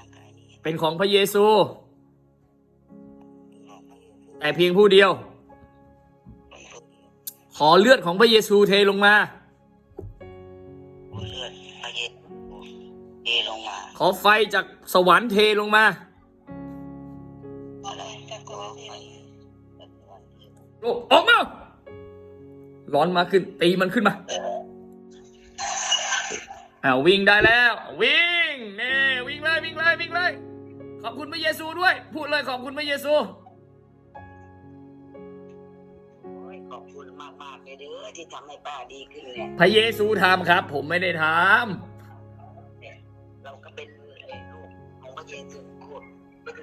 ร่างกายนี้เป็นของพระเยซู ของพระเยซูแต่เพียงผู้เดียว เป็นผู้ขอเลือดของพระเยซูเทลงมา ผู้เลือดพระเยซูเทลงมาขอไฟจากสวรรค์เทลงมา อะไรจากตัวไฟโอ้ออกมา ร้อนมาขึ้น ตีมันขึ้นมาอ้าววิ่งได้แล้ว วิ่งเน่ วิ่งเลยวิ่งเลยวิ่งเลย ขอบคุณพระเยซูด้วย พูดเลยขอบคุณพระเยซูโอ้ยขอบคุณมากมากๆเลยเด้อที่ทำให้ป้าดีขึ้นเนี่ยพระเยซูทำครับ ผมไม่ได้ทเราก็เป็นลูกของพระเยซูโคตรไปดู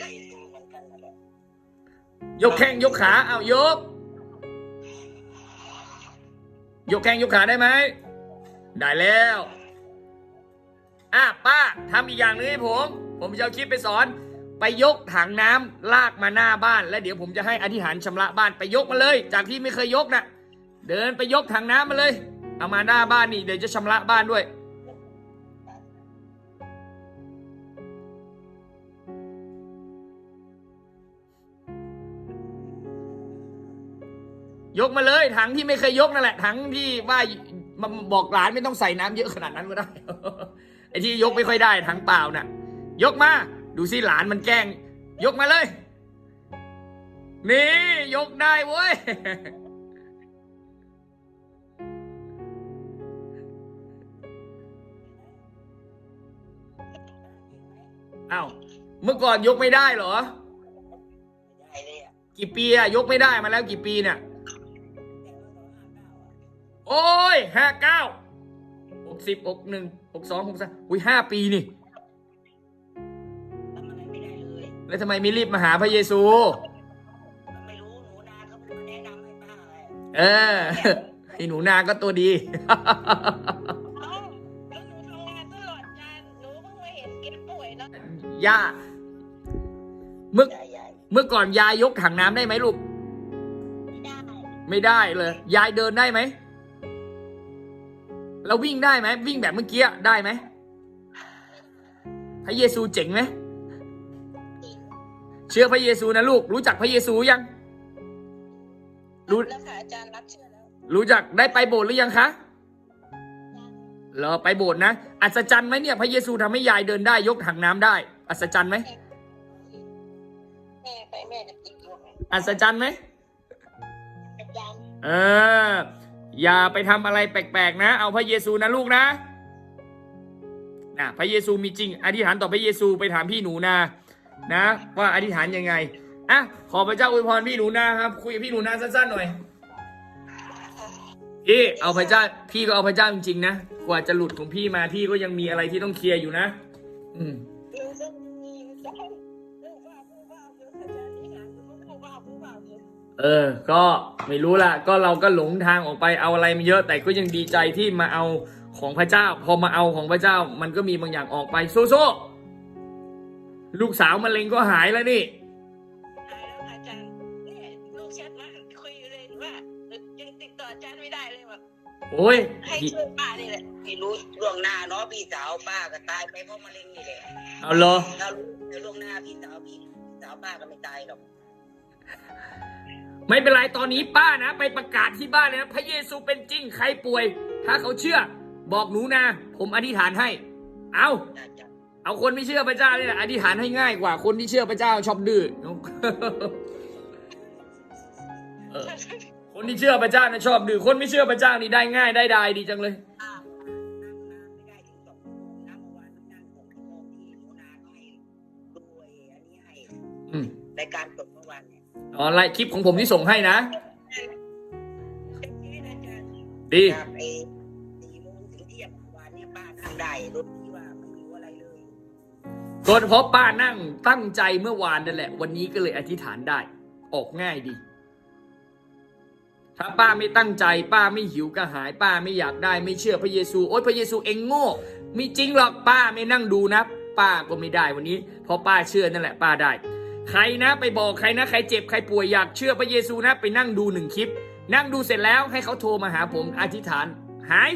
พระเยซูเหมือนกันนั่นแหละำยกแข้งยกขาเอายก ยกแข้งยกขาได้ไหมได้แล้ว อะป้าทำอีกอย่างหนึงให้ผม ผมจะเอาคลิปไปสอน ไปยกถังน้ำลากมาหน้าบ้าน แล้วเดี๋ยวผมจะให้อธิษฐานชำระบ้านไปยกมาเลย จากที่ไม่เคยยกนะ่ะ เดินไปยกถังน้ำมาเลย เอามาหน้าบ้านนี่เดี๋ยวจะชำระบ้านด้วยยกมาเลยถังที่ไม่เคยยกนั่นแหละถังที่ว่ามาบอกหลานไม่ต้องใส่น้ำเยอะขนาดนั้นก็ได้ ไอ้ที่ยกไม่ค่อยได้ถังเปล่าน่ะ ยกมา ดูสิหลานมันแกล้ง ยกมาเลย นี่ ยกได้เว้ยเอ้าเมื่อก่อนยกไม่ได้เหรอ กี่ปีอะยกไม่ได้มาแล้วกี่ปีเนี่ย โอ้ยห้าเก้า สิบหกหนึ่งหกสองหกสามอุ้ยห้าปีนี่ ทำอะไรไม่ได้เลย แล้วทำไมไม่รีบมาหาพระเยซูไม่รู้หนูนาเขาเป็นคนแนะนำให้ป้าไงเออไอ้หนูนาก็ตัวดี เอ้าแล้วหนูทำงานตลอดการหนูเพิ่งมาเห็นแกป่วยแล้วย่าเมื่อใหญ่ใหญ่เมื่อก่อนยายยกถังน้ำได้ไหมลูกไม่ได้ ไม่ได้เลย ยายเดินได้ไหม แล้ววิ่งได้ไหมวิ่งแบบเมื่อกี้ได้ไหมพระเยซูเจ๋งไหมเชื่อพระเยซูนะลูก รู้จักพระเยซูยังรู้แล้วค่ะอาจารย์รับเชื่อแล้วรู้จักได้ไปโบสถ์หรือยังคะเหรอไปโบสถ์นะอัศจรรย์ไหมเนี่ย พระเยซูทำให้ยายเดินได้ยกถังน้ำได้ อัศจรรย์ไหมแม่ไปแม่จะกินอยู่ไหมอัศจรรย์ไหมอาจารย์เออ อย่าไปทำอะไรแปลกๆนะ เอาพระเยซูนะลูกนะนะพระเยซูมีจริง อธิษฐานต่อพระเยซูไปถามพี่หนูนานะ ว่าอธิษฐานยังไงอะขอพระเจ้าอวยพรพี่หนูนาครับ คุยกับพี่หนูนาสั้นๆหน่อยพี่เอาพระเจ้าพี่ก็เอาพระเจ้าจริงๆนะกว่าจะหลุดของพี่มาพี่ก็ยังมีอะไรที่ต้องเคลียร์อยู่นะ อืม เออ ก็ไม่รู้ละก็เราก็หลงทางออกไปเอาอะไรมาเยอะ แต่ก็ยังดีใจที่มาเอาของพระเจ้า พอมาเอาของพระเจ้า มันก็มีบางอย่างออกไปสู้ๆลูกสาวมะเร็งก็หายแล้วนี่หายแล้วค่ะอาจารย์เนี่ยลูกแชทมาคุยเลยว่ายังติดต่ออาจารย์ไม่ได้เลยว่าโอ้ยให้ช่วยป้านี่แหละพี่รู้ล่วงหน้าเนาะพี่สาวป้าก็ตายไปเพราะมะเร็งนี่แหละเอาเหรอถ้ารู้ในล่วงหน้าพี่สาวพี่สาวป้าก็ไม่ตายหรอก ไม่เป็นไรตอนนี้ป้านะ ไปประกาศที่บ้านเลยนะพระเยซูเป็นจริงใครป่วย ถ้าเขาเชื่อ บอกหนูนะ ผมอธิษฐานให้ เอาจ้ะจ้ะเอาคนไม่เชื่อพระเจ้าเนี่ยอธิษฐานให้ง่ายกว่า คนที่เชื่อพระเจ้าชอบดื้อเออคนที่เชื่อพระเจ้านะชอบดื้อคนไม่เชื่อพระเจ้านี่ได้ง่ายได้ดายดีจังเลยป้านั่งนานไม่ได้ถึงสองชั่วโมงนะเมื่อวานนั่งสองชั่วโมงที่หนูนาก็ให้ดูไอ้อันนี้ให้อืมรายการสดเมื่อวานเนี่ย อ๋อไลน์คลิปของผมที่ส่งให้นะเป็นชีวิตอาจารย์ดีจากไอ้สี่โมงถึงเที่ยงเมื่อวานเนี่ยป้านั่งได้รถที่ว่าไม่มีอะไรเลย ก็เพราะป้านั่งตั้งใจเมื่อวานนั่นแหละ วันนี้ก็เลยอธิษฐานได้ ออกง่ายดี ถ้าป้าไม่ตั้งใจ ป้าไม่หิวกระหาย ป้าไม่อยากได้ไม่เชื่อพระเยซูโอ๊ยพระเยซูเองโง่มีจริงหรอกป้าไม่นั่งดูนะ ป้าก็ไม่ได้วันนี้เพราะป้าเชื่อนั่นแหละป้าได้ ใครนะไปบอกใครนะ ใครเจ็บใครป่วยอยากเชื่อพระเยซูนะ ไปนั่งดูหนึ่งคลิป นั่งดูเสร็จแล้วให้เขาโทรมาหาผมอธิษฐาน หาย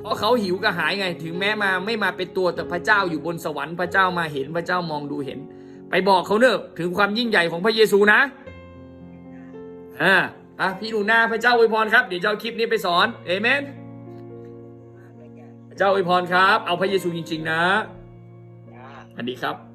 เพราะเขาหิวกระหายไง ถึงแม้มาไม่มาเป็นตัวแต่พระเจ้าอยู่บนสวรรค์พระเจ้ามาเห็นพระเจ้ามองดูเห็น ไปบอกเขาเนอะถึงความยิ่งใหญ่ของพระเยซูนะอ่าอะพี่หนูนาพระเจ้าอวยพรครับเดี๋ยวเจะเอาคลิปนี้ไปสอนเอเมนเจ้าอวยพรครับ เอาพระเยซูจริง ๆ นะจ้าสวัสดีครับ